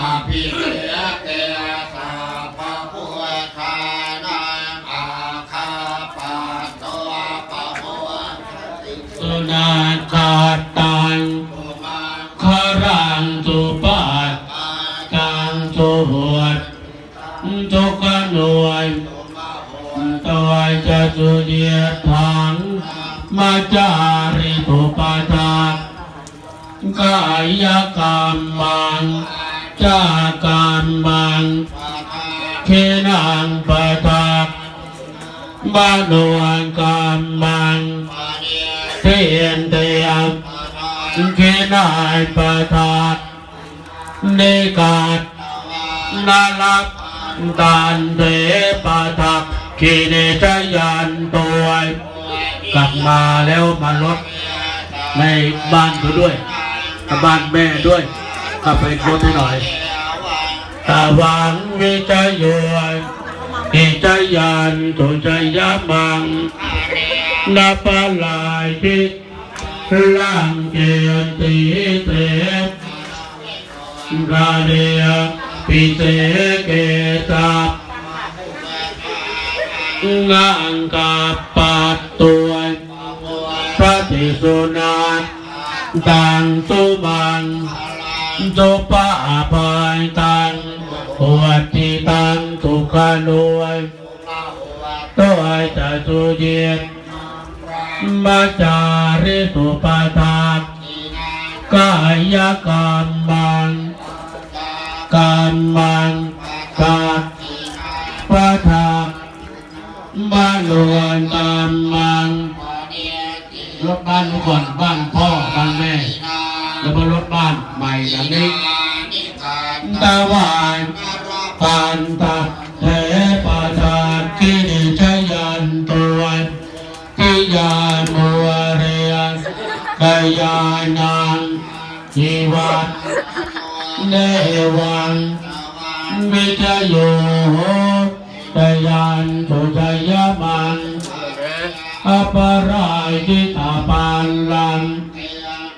อภิเสกเตสาภะพุทานังอาคาปะตัวปะโมติสุนาคาตังตุมังคารังสุปาตังสุหวดทุกนวยตุมาโหตัวจะสุเดียทังมาจาริตุปาทา กายกรรมังจากรรมังเขนังปะทักบาโนอังกรรมังเทียนเตียมเขนายปะทักเนกาดตนาลักตันเทปะทักขีเนจยันตัวกลับมาแล้วมาลดในบ้านเขาด้วย บบ้านแม่ด้วยกลับไปลดให้หน่อยตาวังวิจโยอิจยันตุจยมังนาปลายทิลังเกียนติเตกาเดียปิเตเกตับงังกาปัตตัวพระติสุนัน ตังสุมังตุปะปายตังปวดที่ตังทุกขโนยตัวจะสุเยียมาจาริสุปาทากกายกรรมังกรรมังกาปะทากบ้านหลวงกรรมัง รถบ้านทุกคนบ้านพ่อบ้านแม่แล้วมารถบ้านใหม่หลังนี้ตะวันปันตะเทปะทานกิริชยันตัวกิยานุวเรียนกายานังจีวัตเนวังวิจโยตยันตุจยมัน อปรายทิตาปานลัง